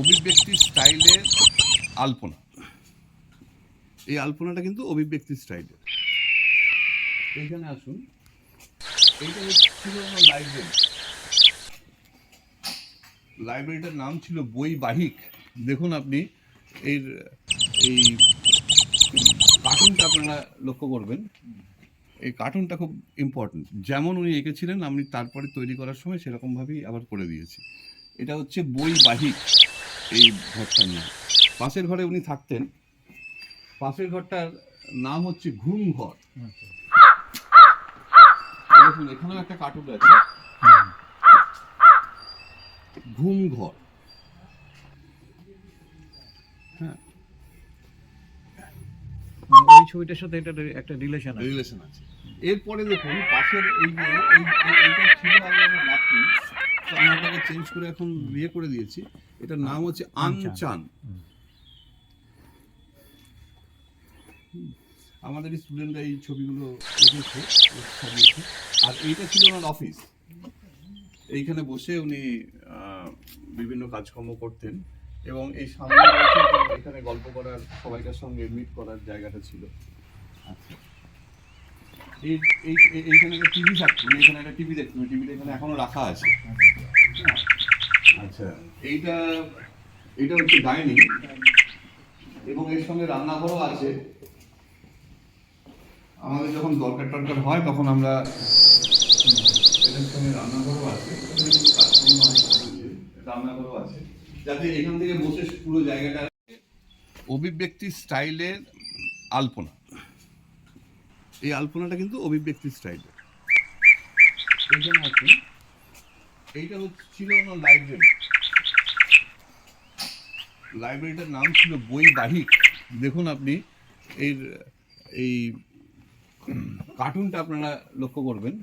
অভিব্যক্তি স্টাইলের আলপনা। এই আলপনাটা কিন্তু অভিব্যক্তি স্টাইলের এইখানে আসুন। এইটা ছিল আমার লাইব্রেরি লাইব্রেরিটার নাম ছিল বইবাহিক দেখুন আপনি, এর, এই কার্টুনটা আপনারা লক্ষ্য করবেন। এই কার্টুনটা খুব ইম্পর্টেন্ট যেমন উনি এঁকেছিলেন, আমি তারপরে তৈরি করার সময় সেরকমভাবেই আবার করে দিয়েছি। এটা হচ্ছে বইবাহিক এই ঘরটার নাম পাশের ঘরে উনি থাকতেন। পাশের ঘরটার নাম হচ্ছে ঘুম ঘর দেখুন এখানেও একটা কার্টুন আছে। ঘুম ঘর হ্যাঁ। মানে ওই ছবিটার সাথে এটা একটা রিলেশন আছে। রিলেশন আছে। এরপরে দেখুন পাশের এই এইটা ছিল আমার বাথরুম। তো আমি ওটাকে চেঞ্জ করে এখন বিয়ে করে দিয়েছি। এটার নাম হচ্ছে আনচান। আমাদের স্টুডেন্টরা এই ছবিগুলো এঁকেছে আর এইটা ছিল ওনার অফিস এইখানে বসে উনি বিভিন্ন কাজকর্ম করতেন। এবং এই সামনে এখানে- গল্প করার সবাইকার সঙ্গে মিট করার জায়গাটা ছিল। আচ্ছা। এই এই এই- এইখানে একটা টিভি থাকতো। এখানে একটা টিভি দেখতেন। টিভিটা এখানে এখনও রাখা আছে। হ্যাঁ। আচ্ছা। এইটা এটা হচ্ছে ডাইনিং, এবং এর সঙ্গে রান্নাঘরও আছে। আমাদের যখন দরকার টরকার হয়, তখন আমরা এটার সঙ্গে রান্নাঘরও আছে। রান্নাঘরও আছে। যাতে এখান থেকে বসে পুরো জায়গাটা অভিব্যক্তি স্টাইলের আলপনা। এই আলপনাটা কিন্তু অভিব্যক্তি স্টাইলের। এইখানে আছে। এইটা হচ্ছে, ছিল ওনার লাইব্রেরি লাইব্রেরিটার নাম ছিল বইবাহিক দেখুন আপনি এর এই কার্টুনটা আপনারা লক্ষ্য করবেন।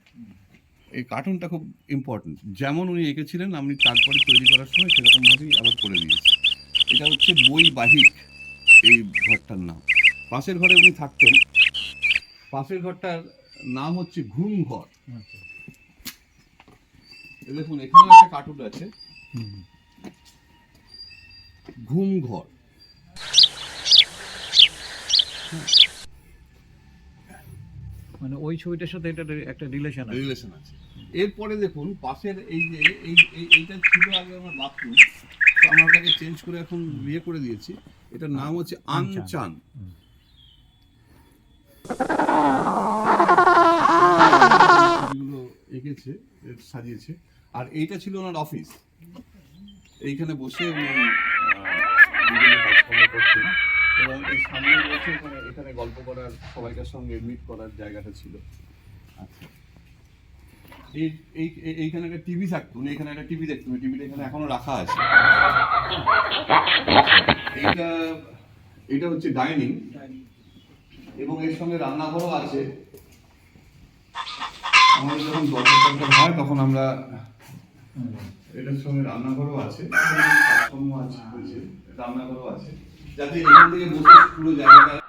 এই কার্টুনটা খুব ইম্পর্টেন্ট যেমন উনি এঁকেছিলেন আমি তারপরে তৈরি করার সময় সেরকমভাবেই আবার করে দিয়েছি এটা হচ্ছে বইবাহিক এই ঘরটার নাম। পাশের ঘরে উনি থাকতেন। পাশের ঘরটার নাম হচ্ছে ঘুম ঘর। আচ্ছা। দেখুন এখানেও একটা কার্টুন আছে। হুম। ঘুম ঘর মানে ওই ছবিটার সাথে এটা একটা রিলেশন আছে। রিলেশন আছে। এরপরে দেখুন পাশের এই যে এই এই- এইটা ছিল আগে আমার বাথরুম। তো আমরা ওটাকে চেঞ্জ করে এখন বিয়ে করে দিয়েছি। এটার নাম হচ্ছে আনচান। ছবিগুলো এঁকেছে সাজিয়েছে। আর এইটা ছিল ওনার অফিস এইখানে বসে উনি বিভিন্ন কাজকর্ম করতেন এবং এই সামনে রয়েছে এখানে এখানে গল্প করার, সবাইকার সঙ্গে মিট করার জায়গাটা ছিল। আচ্ছা। এই এই, এই- এইখানে একটা টিভি থাকতো, উনি এখানে একটা টিভি দেখতেন টিভিটা এখানে এখনও রাখা আছে। এইটা এটা হচ্ছে ডাইনিং এবং এর সঙ্গে রান্নাঘরও আছে। আমাদের যখন দরকার হয়, তখন আমরা এটার সঙ্গে রান্নাঘরও আছে। কাজকর্ম আছে। রান্নাঘরও আছে। যাতে এখান থেকে বসে পুরো জায়গাটা